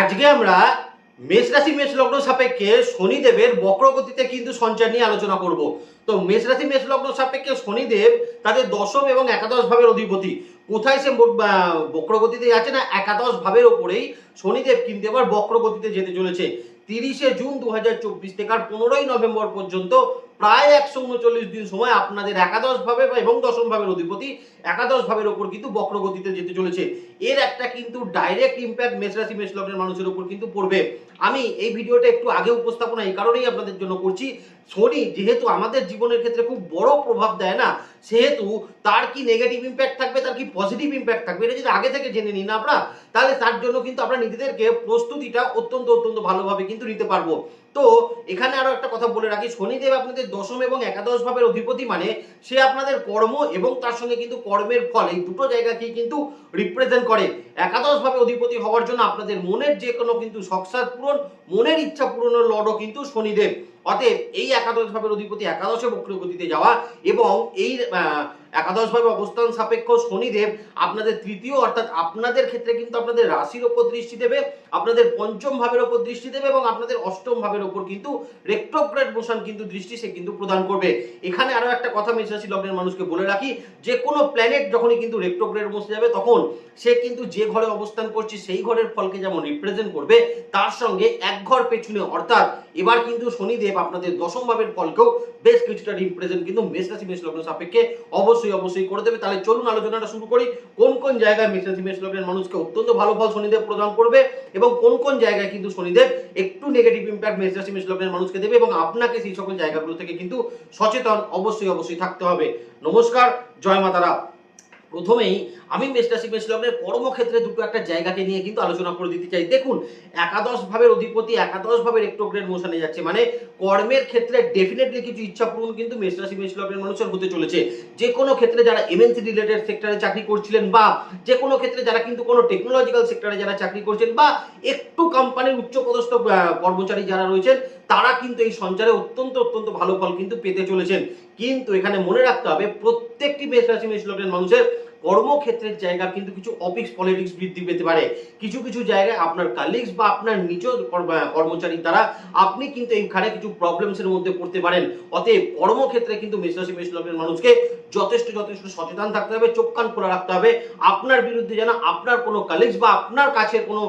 আজকে আমরা মেষ রাশি, মেষ লগ্ন সাপেক্ষে শনিদেবের বক্রগতিতে কিন্তু সঞ্চার নিয়ে আলোচনা করব। তো মেষ রাশি, মেষ লগ্ন সাপেক্ষে শনিদেব তাদের দশম এবং একাদশ ভাবের অধিপতি। কোথায় সে বক্রগতিতে যাচ্ছে না, একাদশ ভাবের ওপরেই শনিদেব কিন্তু এবার বক্রগতিতে যেতে চলেছে। তিরিশে জুন দু হাজার চব্বিশ থেকে আর পনেরোই নভেম্বর পর্যন্ত প্রায় একশো উনচল্লিশ দিন সময় আপনাদের একাদশ ভাবে এবং দশম ভাবের অধিপতি একাদশ ভাবের ওপর কিন্তু বক্রগতিতে যেতে চলেছে। এর একটা কিন্তু ডাইরেক্ট ইম্প্যাক্ট মেষ রাশি, মেষ লগ্নের মানুষের ওপর কিন্তু পড়বে। আমি এই ভিডিওটা একটু আগে উপস্থাপনা এই কারণেই আপনাদের জন্য করছি। শনি যেহেতু আমাদের জীবনের ক্ষেত্রে খুব বড় প্রভাব দেয় না, সেহেতু তার কি নেগেটিভ ইম্প্যাক্ট থাকবে, তার কি পজিটিভ ইম্প্যাক্ট থাকবে, এটা যদি আগে থেকে জেনে নিন আমরা, তাহলে তার জন্য কিন্তু আমরা নিজেদেরকে প্রস্তুতিটা অত্যন্ত অত্যন্ত ভালোভাবে কিন্তু নিতে পারব। তো এখানে আরও একটা কথা বলে রাখি, শনিদেব আপনাদের দশম এবং একাদশ ভাবের অধিপতি মানে সে আপনাদের কর্ম এবং তার সঙ্গে কিন্তু কর্মের ফল, এই দুটো জায়গাকেই কিন্তু রিপ্রেজেন্ট করে। একাদশ ভাবে অধিপতি হওয়ার জন্য আপনাদের মনের যে কোনো কিন্তু শখসাদ পূরণ, মনের ইচ্ছা পূরণের লড়ও কিন্তু শনিদেব। অতএব এই একাদশ ভাবের অধিপতি একাদশে বক্রগতিতে যাওয়া এবং এই আহ, একাদশ ভাবে অবস্থান সাপেক্ষ শনিদেব আপনাদের তৃতীয় অর্থাৎ আপনাদের ক্ষেত্রে কিন্তু আপনাদের রাশির ওপর দৃষ্টি দেবে আপনাদের পঞ্চম ভাবের ওপর দৃষ্টি দেবে এবং আপনাদের অষ্টম ভাবের ওপর কিন্তু রেক্টোগ্রেড মোশন কিন্তু দৃষ্টি সে কিন্তু প্রদান করবে। এখানে আরও একটা কথা মেষরাশি লগ্নের মানুষকে বলে রাখি যে কোনো প্ল্যানেট যখনই কিন্তু রেক্টোগ্রেড বসে যাবে তখন সে কিন্তু যে ঘরে অবস্থান করছে সেই ঘরের ফলকে যেমন রিপ্রেজেন্ট করবে তার সঙ্গে এক ঘর পেছনে অর্থাৎ এবার কিন্তু শনিদেব আপনাদের দশম ভাবের ফলকেও বেশ কিছুটা রিপ্রেজেন্ট কিন্তু মেষ রাশি মেষ লগ্ন সাপেক্ষে অবশ্যই অবশ্যই অবশ্যই করে দেবে। তাহলে চলুন আলোচনাটা শুরু করি। কোন কোন জায়গায় মেষ মেষ লগ্নের মানুষকে অত্যন্ত ভালো ফল শনিদেব প্রদান করবে এবং কোন কোন জায়গায় কিন্তু শনিদেব একটু নেগেটিভ ইম্প্যাক্ট মেষ রাশি মেষ লগ্নের মানুষকে দেবে এবং আপনাকে সেই সকল জায়গাগুলো থেকে কিন্তু সচেতন অবশ্যই অবশ্যই থাকতে হবে। নমস্কার, জয় মাতারা। প্রথমেই আমি মেষ রাশি মেষ লগ্নের কর্মক্ষেত্রে দুটো একটা জায়গাকে নিয়ে কিন্তু আলোচনা করে দিতে চাই। দেখুন একাদশ ভাবের অধিপতি একাদশ ভাবের একটোগ্রেড মোশনে যাচ্ছে। মানে কর্মের ক্ষেত্রে ডেফিনেটলি কিছু ইচ্ছা পূরণ কিন্তু মেষ রাশি মেষ লগ্নের মানুষের হতে চলেছে। যে কোনো ক্ষেত্রে যারা এমএনসি রিলেটেড সেক্টরে চাকরি করছিলেন বা যে কোনো ক্ষেত্রে যারা কিন্তু কোনো টেকনোলজিক্যাল সেক্টরে যারা চাকরি করছেন বা একটু কোম্পানির উচ্চপদস্থ কর্মচারী যারা রয়েছেন, তারা কিন্তু এই সঞ্চারে অত্যন্ত অত্যন্ত ভালো ফল কিন্তু পেতে চলেছেন। কিন্তু এখানে মনে রাখতে হবে, প্রত্যেকটি মেষ রাশি মেষ লগ্নের মানুষের কর্মক্ষেত্রের জায়গা, কিন্তু কিছু অফিস পলিটিক্স বৃদ্ধি পেতে পারে। কিছু কিছু জায়গায় আপনার কালিগস বা আপনার নিজ কর্ম- কর্মচারীর দ্বারা আপনি কিন্তু এইখানে কিছু প্রবলেমস এর মধ্যে পড়তে পারেন। অতএব কর্মক্ষেত্রে কিন্তু মেষরাশি মেষ লগ্নের মানুষকে যথেষ্ট যথেষ্ট সচেতন থাকতে হবে, চোখ, কান খোলা রাখতে হবে। আপনার বিরুদ্ধে যেন আপনার কোনো কালিগস বা আপনার কাছের কোনো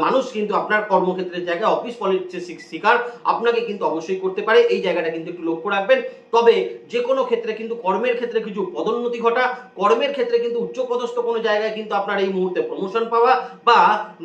মানুষ কিন্তু আপনার কর্মক্ষেত্রের জায়গায় অফিস পলিটিক্সের শিকার আপনাকে কিন্তু অবশ্যই করতে পারে। এই জায়গাটা কিন্তু একটু লক্ষ্য রাখবেন। তবে যে কোনো ক্ষেত্রে কিন্তু কর্মের ক্ষেত্রে কিছু পদোন্নতি ঘটা, কর্মের ক্ষেত্রে কিন্তু উচ্চপদস্থ কোনো জায়গায় কিন্তু আপনার এই মুহূর্তে প্রমোশন পাওয়া বা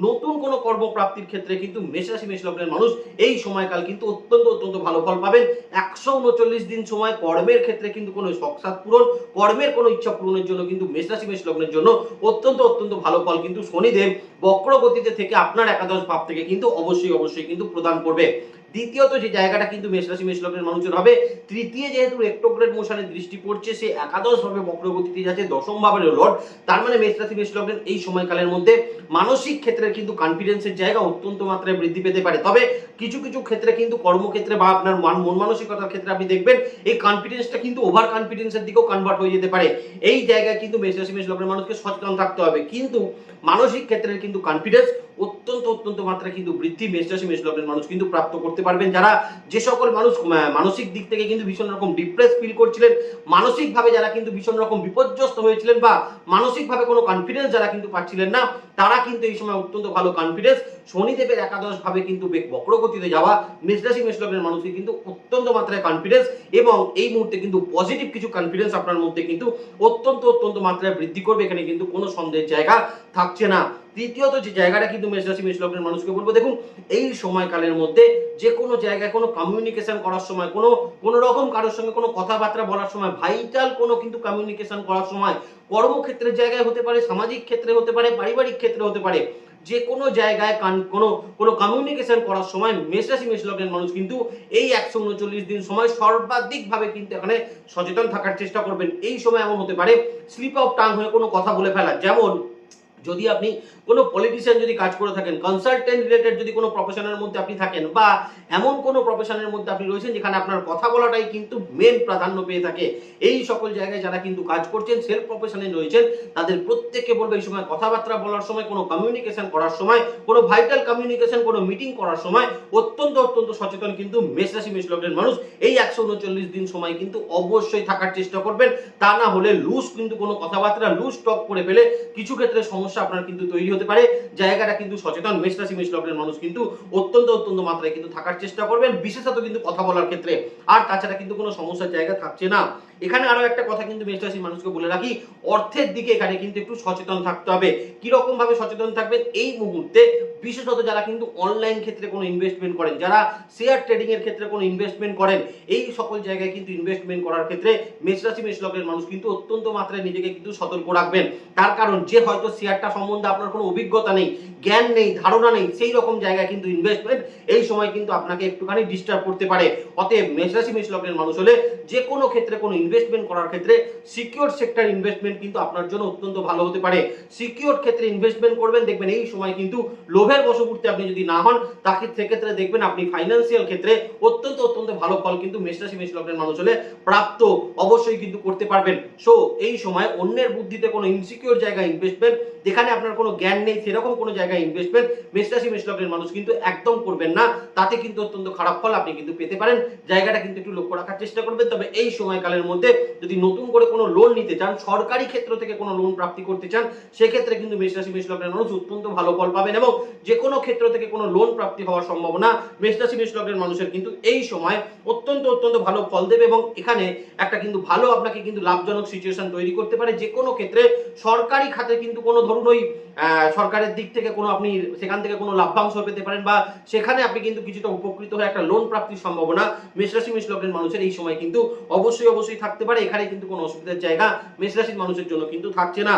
নতুন কোনো কর্মপ্রাপ্তির ক্ষেত্রে কিন্তু মেষরাশি মেষ লগ্নের মানুষ এই সময়কাল কিন্তু অত্যন্ত অত্যন্ত ভালো ফল পাবেন। একশো উনচল্লিশ দিন সময় কর্মের ক্ষেত্রে কিন্তু কোনো শখসাদ পূরণ, কর্মের কোনো ইচ্ছা পূরণের জন্য কিন্তু মেষরাশি মেষ লগ্নের জন্য অত্যন্ত অত্যন্ত ভালো ফল কিন্তু শনিদেব বক্রগতিতে থেকে আপনার একাদশ ভাব থেকে কিন্তু অবশ্যই অবশ্যই কিন্তু প্রদান করবে। দ্বিতীয়ত যে জায়গাটা কিন্তু মেষ রাশি মেষ লগ্নের মানুষের হবে, তৃতীয় যেহেতু রেক্টোগ্রেড মোশনের দৃষ্টি পড়ছে, সে একাদশ ভাবে বক্রগতিতে যাচ্ছে, দশম ভাবের লর্ড তার মানে মেষ রাশি মেষ লগ্নের এই সময়কালের মধ্যে মানসিক ক্ষেত্রে কিন্তু কনফিডেন্সের জায়গা অত্যন্ত মাত্রায় বৃদ্ধি পেতে পারে। তবে কিছু কিছু ক্ষেত্রে কিন্তু কর্মক্ষেত্রে বা আপনার মান- মন মানসিকতার ক্ষেত্রে আপনি দেখবেন, এই কনফিডেন্সটা কিন্তু ওভার কনফিডেন্সের দিকেও কনভার্ট হয়ে যেতে পারে। এই জায়গায় কিন্তু মেষ রাশি মেষ লগ্নের মানুষকে সচেতন থাকতে হবে। কিন্তু মানসিক ক্ষেত্রে কিন্তু কনফিডেন্স অত্যন্ত অত্যন্ত মাত্রায় কিন্তু বৃদ্ধি, মেষ রাশি, মেষ লগ্নের মানুষ কিন্তু প্রাপ্ত করতে পারবেন। যারা যে সকল মানুষ মানসিক দিক থেকে কিন্তু ভীষণ রকম ডিপ্রেস ফিল করছিলেন, মানসিকভাবে যারা কিন্তু ভীষণ রকম বিপর্যস্ত হয়েছিলেন বা মানসিকভাবে কোনো কনফিডেন্স যারা কিন্তু পাচ্ছিলেন না, তারা কিন্তু এই সময় অত্যন্ত ভালো কনফিডেন্স শনিদেবের একাদশ ভাবে কিন্তু বক্রগতিতে যাওয়া মেষরাশি মেষলগ্নের মানুষকে কিন্তু অত্যন্ত মাত্রায় কনফিডেন্স এবং এই মুহূর্তে কিন্তু পজিটিভ কিছু কনফিডেন্স আপনার মধ্যে কিন্তু অত্যন্ত অত্যন্ত মাত্রায় বৃদ্ধি করবে। এখানে কিন্তু কোনো সন্দেহের জায়গা থাকছে না। তৃতীয়ত যে জায়গাটা কিন্তু মেষরাশি মেষলগ্নের মানুষকে বলব, দেখুন, এই সময়কালের মধ্যে যে কোনো জায়গায় কোনো কমিউনিকেশন করার সময়, কোনো কোনো রকম কারোর সঙ্গে কোনো কথাবার্তা বলার সময় ভাইটাল কোনো কিন্তু কমিউনিকেশন করার সময়, কর্মক্ষেত্রের জায়গায় হতে পারে, সামাজিক ক্ষেত্রে হতে পারে, পারিবারিক ক্ষেত্রে হতে পারে যে কোনো জায়গায় কান- কোনো কোনো কমিউনিকেশন করার সময় মেষরাশি মেষ লগ্নের মানুষ কিন্তু এই একশো উনচল্লিশ দিন সময় সর্বাধিকভাবে কিন্তু এখানে সচেতন থাকার চেষ্টা করবেন। এই সময় এমন হতে পারে স্লিপ অফ টাং হয়ে কোনো কথা বলে ফেলা। যেমন যদি আপনি কোনো পলিটিশিয়ান যদি কাজ করে থাকেন কনসালটেন্ট রিলেটেড যদি কোনো প্রফেশনের মধ্যে আপনি থাকেন বা এমন কোনো প্রফেশনের মধ্যে আপনি রয়েছেন যেখানে আপনার কথা বলাটাই কিন্তু মেন প্রাধান্য পেয়ে থাকে, এই সকল জায়গায় যারা কিন্তু কাজ করছেন সেলফ প্রফেশনে রয়েছেন, তাদের প্রত্যেককে বলব এই সময় কথাবার্তা বলার সময়, কোনো কমিউনিকেশন করার সময়, কোনো ভাইটাল কমিউনিকেশন কোনো মিটিং করার সময় অত্যন্ত অত্যন্ত সচেতন কিন্তু মেষ রাশি মেষ লগ্নের মানুষ। এই একশো উনচল্লিশ দিন সময় কিন্তু অবশ্যই থাকার চেষ্টা করবেন। তা না হলে লুজ কিন্তু কোনো কথাবার্তা লুজ টক করে ফেলে কিছু ক্ষেত্রে সমস্যা আপনার কিন্তু তৈরি হতে পারে। জায়গাটা কিন্তু সচেতন। মেষ রাশি মেষ লগ্নের মানুষ কিন্তু অত্যন্ত অত্যন্ত মাত্রায় কিন্তু থাকার চেষ্টা করবেন। বিশেষত কিন্তু কথা বলার ক্ষেত্রে। আর তাছাড়া কিন্তু কোনো সমস্যার জায়গা থাকছে না। এখানে আরও একটা কথা কিন্তু মেষ রাশির মানুষকে বলে রাখি, অর্থের দিকে এখানে কিন্তু একটু সচেতন থাকতে হবে। কি রকম ভাবে সচেতন থাকবেন? এই মুহূর্তে বিশেষত যারা কিন্তু অনলাইন ক্ষেত্রে কোনো ইনভেস্টমেন্ট করেন, যারা শেয়ার ট্রেডিং এর ক্ষেত্রে কোনো ইনভেস্টমেন্ট করেন, এই সকল জায়গায় কিন্তু ইনভেস্টমেন্ট করার ক্ষেত্রে মেষ রাশি, মেষ লগ্নের মানুষ কিন্তু অত্যন্ত মাত্রায় নিজেকে কিন্তু সতর্ক রাখবেন। তার কারণ যে হয়তো শেয়ারটা সম্বন্ধে আপনার কোনো অভিজ্ঞতা নেই, জ্ঞান নেই, ধারণা নেই, সেই রকম জায়গায় কিন্তু ইনভেস্টমেন্ট এই সময় কিন্তু আপনাকে একটুখানি ডিস্টার্ব করতে পারে। অতএব মেষ রাশি, মেষ লগ্নের মানুষ হলে যে কোনো ক্ষেত্রে কোনো ইনভেস্টমেন্ট করার ক্ষেত্রে সিকিউর সেক্টর ইনভেস্টমেন্ট কিন্তু আপনার জন্য অত্যন্ত ভালো হতে পারে। সিকিউর ক্ষেত্রে ইনভেস্টমেন্ট করবেন, দেখবেন এই সময় কিন্তু লোভের বশবর্তী আপনি যদি না হন, তাকে সেক্ষেত্রে দেখবেন আপনি ফাইন্যান্সিয়াল ক্ষেত্রে অত্যন্ত অত্যন্ত ভালো ফল কিন্তু মেষ রাশি, মেষ লগ্নের মানুষ হলে প্রাপ্ত অবশ্যই কিন্তু করতে পারবেন। সো এই সময় অন্যের বুদ্ধিতে কোনো ইনসিকিউর জায়গায় ইনভেস্টমেন্ট যেখানে আপনার কোনো জ্ঞান নেই, সেরকম কোনো জায়গায় ইনভেস্টমেন্ট মেষ রাশি, মেষ লগ্নের মানুষ কিন্তু একদম করবেন না। তাতে কিন্তু অত্যন্ত খারাপ ফল আপনি কিন্তু পেতে পারেন। জায়গাটা কিন্তু একটু লক্ষ্য রাখার চেষ্টা করবেন। তবে এই সময়কালের মধ্যে যদি নতুন করে কোনো লোন নিতে চান, সরকারি ক্ষেত্র থেকে কোনো লোন প্রাপ্তি করতে চান, সেক্ষেত্রে কিন্তু মেষ রাশি, মেষ লগ্নের মানুষ অত্যন্ত ভালো ফল পাবেন এবং যে কোনো ক্ষেত্র থেকে কোনো লোন প্রাপ্তি হওয়ার সম্ভাবনা মেষ রাশি, মেষ লগ্নের মানুষের কিন্তু এই সময় অত্যন্ত অত্যন্ত ভালো ফল দেবে এবং এখানে একটা কিন্তু ভালো, আপনাকে কিন্তু লাভজনক সিচুয়েশন তৈরি করতে পারে। যে কোনো ক্ষেত্রে সরকারি খাতে কিন্তু কোনো ধরুন ওই সরকারের দিক থেকে কোনো আপনি সেখান থেকে কোনো লাভ্যাংশ পেতে পারেন বা সেখানে আপনি কিন্তু কিছুটা উপকৃত হয়ে একটা লোন প্রাপ্তির সম্ভাবনা মেষরাশি মেষ লগ্নের মানুষের এই সময় কিন্তু অবশ্যই অবশ্যই থাকতে পারে। এখানে কিন্তু কোনো অসুবিধার জায়গা মেষরাশির মানুষের জন্য কিন্তু থাকছে না।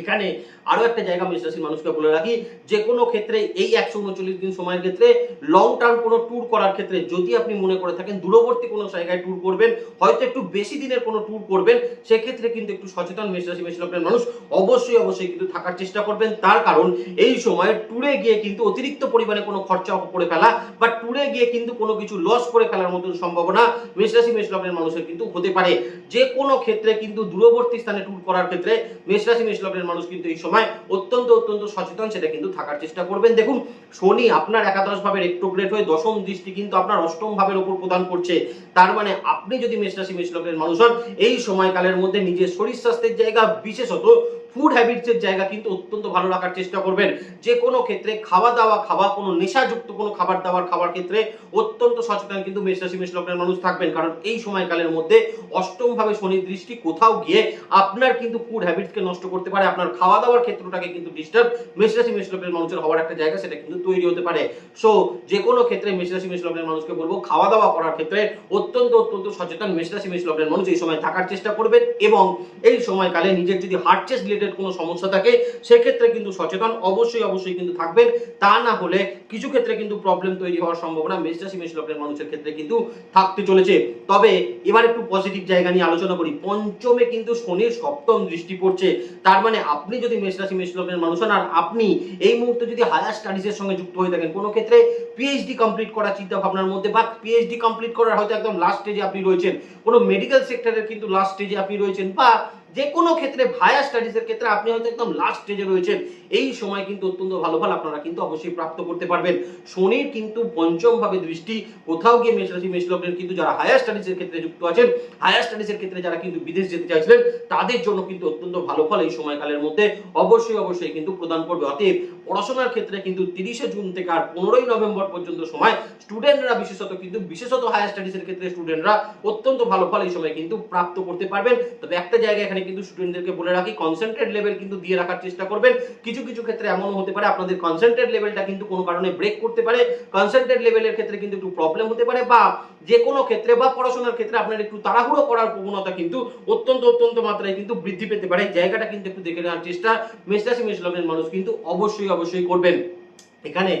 এখানে আরও একটা জায়গা মেষ রাশির মানুষকে বলে রাখি, যে কোনো ক্ষেত্রে এই একশো উনচল্লিশ দিন সময়ের ক্ষেত্রে লং টার্ম কোনো ট্যুর করার ক্ষেত্রে যদি আপনি মনে করে থাকেন দূরবর্তী কোনো জায়গায় ট্যুর করবেন, হয়তো একটু বেশি দিনের কোনো ট্যুর করবেন, সেক্ষেত্রে কিন্তু একটু সচেতন মেষ রাশি মেষ লগ্নের মানুষ অবশ্যই অবশ্যই কিন্তু থাকার চেষ্টা করবেন। তার কারণ, এই সময় ট্যুরে গিয়ে কিন্তু অতিরিক্ত পরিমাণে কোনো খরচা করে ফেলা বা ট্যুরে গিয়ে কিন্তু কোনো কিছু লস করে ফেলার মতন সম্ভাবনা মেষ রাশি মেষ লগ্নের মানুষের কিন্তু হতে পারে। যে কোনো ক্ষেত্রে কিন্তু দূরবর্তী স্থানে ট্যুর করার ক্ষেত্রে মেষ রাশি মেষ লগ্নের মানুষ কিন্তু এই সময় অত্যন্ত অত্যন্ত সচেতন সেটা কিন্তু থাকার চেষ্টা করবেন। দেখুন, শনি আপনার একাদশ ভাবে রেট্রোগ্রেড হয়ে দশম দৃষ্টি কিন্তু আপনার অষ্টম ভাবের উপর প্রদান করছে। তার মানে আপনি যদি মেষ রাশি মেষ লগ্নের মানুষ হন, এই সময়কালের মধ্যে নিজের শরীর স্বাস্থ্যের জায়গা বিশেষত ফুড হ্যাবিটসের জায়গা কিন্তু অত্যন্ত ভালো রাখার চেষ্টা করবেন। যে কোনো ক্ষেত্রে খাওয়া দাওয়া, খাওয়া, কোনো নেশাযুক্ত কোনো খাবার দাবার খাওয়ার ক্ষেত্রে অত্যন্ত সচেতন কিন্তু মেষ রাশি, মেষ লগ্নের মানুষ থাকবেন। কারণ এই সময়কালের মধ্যে অষ্টম ভাবে শনির দৃষ্টি কোথাও গিয়ে আপনার কিন্তু ফুড হ্যাবিটসকে নষ্ট করতে পারে। আপনার খাওয়া দাওয়ার ক্ষেত্রটাকে কিন্তু ডিস্টার্ব মেষ রাশি, মেষ লগ্নের মানুষের হওয়ার একটা জায়গা সেটা কিন্তু তৈরি হতে পারে। সো যে কোনো ক্ষেত্রে মেষ রাশি, মেষ লগ্নের মানুষকে বলব, খাওয়া দাওয়া করার ক্ষেত্রে অত্যন্ত অত্যন্ত সচেতন মেষ রাশি, মেষ লগ্নের মানুষ এই সময় থাকার চেষ্টা করবেন এবং এই সময়কালে নিজের যদি হার্ট চেস্ট রিলেটেড কোনো সমস্যা থাকে, সেক্ষেত্রে কিন্তু সচেতন অবশ্যই অবশ্যই কিন্তু থাকবেন। তা না হলে কিছু ক্ষেত্রে কিন্তু প্রবলেম তৈরি হওয়ার সম্ভাবনা মেষ রাশি মেষ লগ্নের মানুষের ক্ষেত্রে কিন্তু থাকতে চলেছে। তবে এবার একটু পজিটিভ জায়গা নিয়ে আলোচনা করি। পঞ্চমে কিন্তু শনির সপ্তম দৃষ্টি পড়ছে। তার মানে আপনি যদি মেষ রাশি মেষ লগ্নের মানুষ হন আর আপনি এই মুহূর্তে যদি হায়ার স্টাডিজের সঙ্গে যুক্ত হয়ে থাকেন, কোনো ক্ষেত্রে পিএইচডি কমপ্লিট করার চিন্তা ভাবনার মধ্যে বা পিএইচডি কমপ্লিট করার হয়তো একদম লাস্ট স্টেজে আপনি রয়েছেন। কোনো মেডিকেল সেক্টরের কিন্তু লাস্ট স্টেজে আপনি রয়েছেন বা যে কোনো ক্ষেত্রে ভায়া স্টাডিজের ক্ষেত্রে আপনি হয়তো একদম লাস্ট স্টেজে রয়েছেন। এই সময় কিন্তু অত্যন্ত ভালো ফল আপনারা কিন্তু অবশ্যই প্রাপ্ত করতে পারবেন। শনির কিন্তু পঞ্চম ভাবে দৃষ্টি। কোথাও গিয়ে মেষ রাশি, মেষ লগ্নের কিন্তু যারা হায়ার স্টাডিজের ক্ষেত্রে যুক্ত আছেন হায়ার স্টাডিজের ক্ষেত্রে যারা কিন্তু বিদেশ যেতে চাইছিলেন, তাদের জন্য কিন্তু অত্যন্ত ভালো ফল এই সময়কালের মধ্যে। অবশ্যই অবশ্যই কিন্তু প্রদান করবে। অতএব পড়াশোনার ক্ষেত্রে কিন্তু তিরিশে জুন থেকে আর পনেরোই নভেম্বর পর্যন্ত সময় স্টুডেন্টরা বিশেষত কিন্তু, বিশেষত হায়ার স্টাডিজের ক্ষেত্রে স্টুডেন্টরা অত্যন্ত ভালো ফল এই সময় কিন্তু প্রাপ্ত করতে পারবেন। তবে একটা জায়গায় এখানে কিন্তু স্টুডেন্টদেরকে বলে রাখি কনসেন্ট্রেট লেভেল কিন্তু দিয়ে রাখার চেষ্টা করবেন। কিছু কিছু ক্ষেত্রে এমনও হতে পারে, আপনাদের কনসেন্ট্রেট লেভেলটা কিন্তু কোনো কারণে ব্রেক করতে পারে। কনসেন্ট্রেট লেভেলের ক্ষেত্রে কিন্তু একটু প্রবলেম হতে পারে বা যে কোনো ক্ষেত্রে বা পড়াশোনার ক্ষেত্রে আপনার একটু তাড়াহুড়ো করার প্রবণতা কিন্তু অত্যন্ত অত্যন্ত মাত্রায় কিন্তু বৃদ্ধি পেতে পারে। জায়গাটা কিন্তু একটু দেখে নেওয়ার চেষ্টা। মেষ রাশি, মেষ মানুষ কিন্তু অবশ্যই অবশ্যই করবেন। এখানে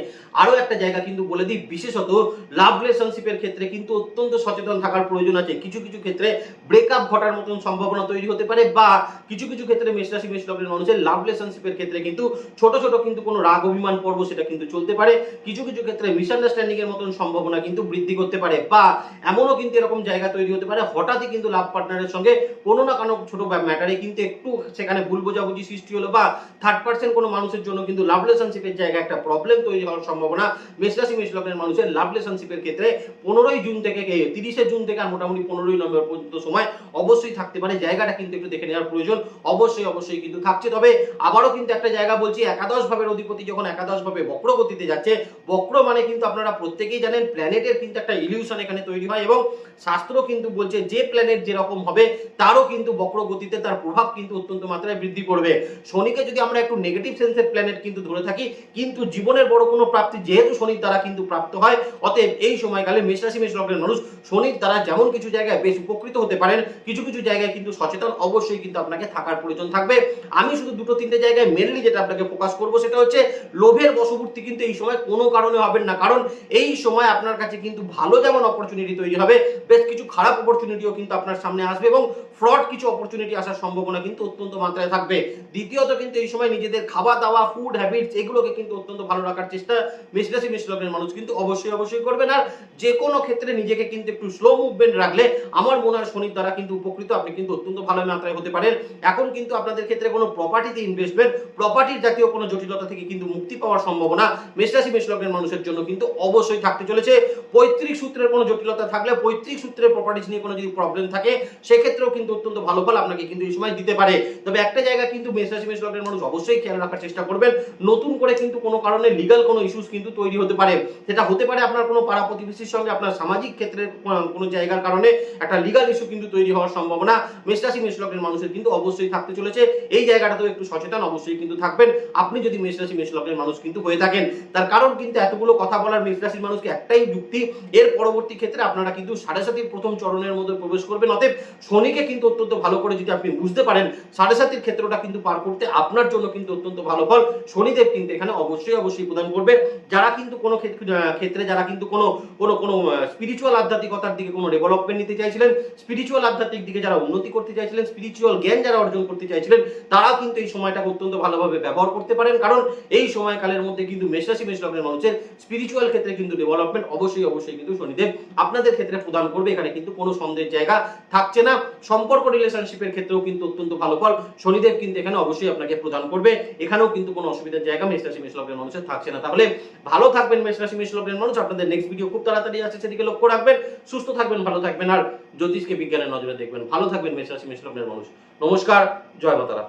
আরও একটা জায়গা কিন্তু বলে দিই, বিশেষত লাভ রিলেশনশিপের ক্ষেত্রে কিন্তু অত্যন্ত সচেতন থাকার প্রয়োজন আছে। কিছু কিছু ক্ষেত্রে ব্রেকআপ ঘটার মতন সম্ভাবনা তৈরি হতে পারে বা কিছু কিছু ক্ষেত্রে মেষ রাশি, মেষ লগ্নের মানুষের লাভ রিলেশনশিপের ক্ষেত্রে কিন্তু ছোট ছোট কিন্তু কোনো রাগ, অভিমান, পর্ব সেটা কিন্তু চলতে পারে। কিছু কিছু ক্ষেত্রে মিসআন্ডারস্ট্যান্ডিং এর মতন সম্ভাবনা কিন্তু বৃদ্ধি করতে পারে বা এমনও কিন্তু এরকম জায়গা তৈরি হতে পারে, হঠাৎই কিন্তু লাভ পার্টনারের সঙ্গে কোনো না কোনো ছোট ম্যাটারে কিন্তু একটু সেখানে ভুল বোঝাবুঝি সৃষ্টি হলো বা থার্ড পার্সেন্ট কোনো মানুষের জন্য কিন্তু লাভ রিলেশনশিপের জায়গায় একটা প্রবলেম তৈরি হওয়ার সম্ভাবনা। মেষরাশি মেষ লগ্নের মানুষের লাভ রিলেশনশিপের ক্ষেত্রে পনেরোই জুন থেকে তিরিশে জুন থেকে আর মোটামুটি পনেরোই নভেম্বর পর্যন্ত সময় অবশ্যই থাকতে পারে। জায়গাটা কিন্তু একটু দেখে নেওয়ার প্রয়োজন। অবশ্যই অবশ্যই কিন্তু থাকছে। তবে আবারও কিন্তু একটা জায়গা বলছি, একাদশ ভাবের অধিপতি যখন একাদশ ভাবে বক্রগতিতে যাচ্ছে, বক্র মানে কিন্তু আপনারা প্রত্যেকেই জানেন, প্ল্যানেটের কিন্তু একটা ইলিউশন এখানে তৈরি হয় এবং শাস্ত্র কিন্তু বলছে, যে প্ল্যানেট যেরকম হবে, তারও কিন্তু বক্রগতিতে তার প্রভাব কিন্তু অত্যন্ত মাত্রায় বৃদ্ধি করবে। শনিকে যদি আমরা একটু নেগেটিভ সেন্সের প্ল্যানেট কিন্তু ধরে থাকি, কিন্তু জীবনের বড় কোনো প্রাপ্তি যেহেতু শনির দ্বারা কিন্তু প্রাপ্ত হয়, অতএব এই সময়কালে মেষ রাশি, মেষ লগ্নের মানুষ শনির দ্বারা যেমন কিছু জায়গায় বেশ উপকৃত হতে পারেন, কিছু কিছু জায়গায় কিন্তু সচেতন অবশ্যই কিন্তু আপনাকে থাকার প্রয়োজন থাকবে। আমি শুধু দুটো তিনটে জায়গায় মেনলি যেটা আপনাকে ফোকাস করব সেটা হচ্ছে লোভের বশবর্তী কিন্তু এই সময় কোনো কারণে হবেন না। কারণ এই সময় আপনার কাছে কিন্তু ভালো যেমন অপরচুনিটি তৈরি হবে, বেশ কিছু খারাপ অপরচুনিটিও কিন্তু আপনার সামনে আসবে এবং ফ্রড কিছু অপরচুনিটি আসার সম্ভাবনা কিন্তু অত্যন্ত মাত্রায় থাকবে। দ্বিতীয়ত কিন্তু এই সময় নিজেদের খাওয়া দাওয়া ফুড হ্যাবিটস এগুলোকে কিন্তু অত্যন্ত ভালো রাখার চেষ্টা মেষরাশি মেষ মানুষ কিন্তু অবশ্যই অবশ্যই করবেন। আর যে কোনো ক্ষেত্রে নিজেকে কিন্তু একটু স্লো মুভমেন্ট রাখলে আমার মনে হয় শনির দ্বারা কিন্তু উপকৃত, আপনি কিন্তু অত্যন্ত ভালো মাত্রায় হতে পারেন। এখন কিন্তু আপনাদের ক্ষেত্রে কোনো প্রপার্টিতে ইনভেস্টমেন্ট প্রপার্টির জাতীয় কোনো জটিলতা থেকে কিন্তু মুক্তি পাওয়ার সম্ভাবনা মেষরাশি মেষ লগ্নের মানুষের জন্য কিন্তু অবশ্যই থাকতে চলেছে। পৈতৃক সূত্রের কোনো জটিলতা থাকলে পৈতৃক সূত্রের প্রপার্টিজ নিয়ে কোনো যদি প্রবলেম থাকে, সেক্ষেত্রেও কিন্তু অত্যন্ত ভালো ফল আপনাকে কিন্তু এই সময় দিতে পারে। তবে একটা জায়গা কিন্তু মেষরাশি মেষ লগ্নের মানুষ অবশ্যই খেয়াল রাখার চেষ্টা করবেন। নতুন করে কিন্তু কোনো কারণে লিগাল কোনো ইস্যুস কিন্তু তৈরি হতে পারে। সেটা হতে পারে আপনার কোনো পাড়া প্রতিবেশীর সঙ্গে, আপনার সামাজিক ক্ষেত্রে কোনো জায়গার কারণে একটা লিগাল ইস্যু কিন্তু তৈরি হওয়ার সম্ভাবনা মেষরাশি মেষ লগ্নের মানুষের কিন্তু অবশ্যই থাকতে চলেছে। এই জায়গাটাতেও একটু সচেতন অবশ্যই কিন্তু থাকবেন। আপনি যদি মেষরাশি মেষ লগ্নের মানুষ কিন্তু হয়ে থাকেন, তার কারণ কিন্তু এতগুলো কথা বলার মেষরাশির মানুষকে একটাই যুক্তি, এর পরবর্তী ক্ষেত্রে আপনারা কিন্তু সাড়ে সাতির প্রথম চরণের মধ্যে প্রবেশ করবেন। অতএব শনিকে কিন্তু অত্যন্ত ভালো করে যদি আপনি বুঝতে পারেন, সাড়ে সাতির ক্ষেত্রটা কিন্তু পার করতে আপনার জন্য কিন্তু অত্যন্ত ভালো ফল। শনিদেব কিন্তু এখানে অবশ্যই অবশ্যই প্রদান করবে। যারা কিন্তু কোনো ক্ষেত্রে যারা কিন্তু কোনো কোনো কোনো স্পিরিচুয়াল আধ্যাত্মিকতার দিকে কোনো ডেভেলপমেন্ট নিতে চাইছিলেন স্পিরিচুয়াল আধ্যাত্মিক দিকে যারা উন্নতি করতে চাইছিলেন স্পিরিচুয়াল জ্ঞান যারা অর্জন করতে চাইছিলেন, তারাও কিন্তু এই সময়টাকে অত্যন্ত ভালোভাবে ব্যবহার করতে পারেন। কারণ এই সময়কালের মধ্যে কিন্তু মেষরাশি মেষ লগ্নের মানুষের স্পিরিচুয়াল ক্ষেত্রে কিন্তু ডেভেলপমেন্ট অবশ্যই অবশ্যই কিন্তু শনিদেব আপনাদের ক্ষেত্রে প্রদান করবে। এখানে কিন্তু কোনো সন্দেহের জায়গা থাকছে না। সম্পর্ক রিলেশনশিপের ক্ষেত্রেও কিন্তু অত্যন্ত ভালো। ফল, শনিদেব কিন্তু এখানে অবশ্যই আপনাকে প্রদান করবে। এখানেও কিন্তু কোনো অসুবিধার জায়গা মেষরাশি মেষ লগ্নের মানুষের থাকছে না। তাহলে ভালো থাকবেন মেষরাশি মেষ লগ্নের মানুষ। আপনাদের নেক্সট ভিডিও খুব তাড়াতাড়ি আছে সেদিকে লক্ষ্য রাখবেন। সুস্থ থাকবেন, ভালো থাকবেন। আর জ্যোতিষকে বিজ্ঞানের নজরে দেখবেন। ভালো থাকবেন মেষরাশি মেষ লগ্নের মানুষ। নমস্কার, জয় মাতারা।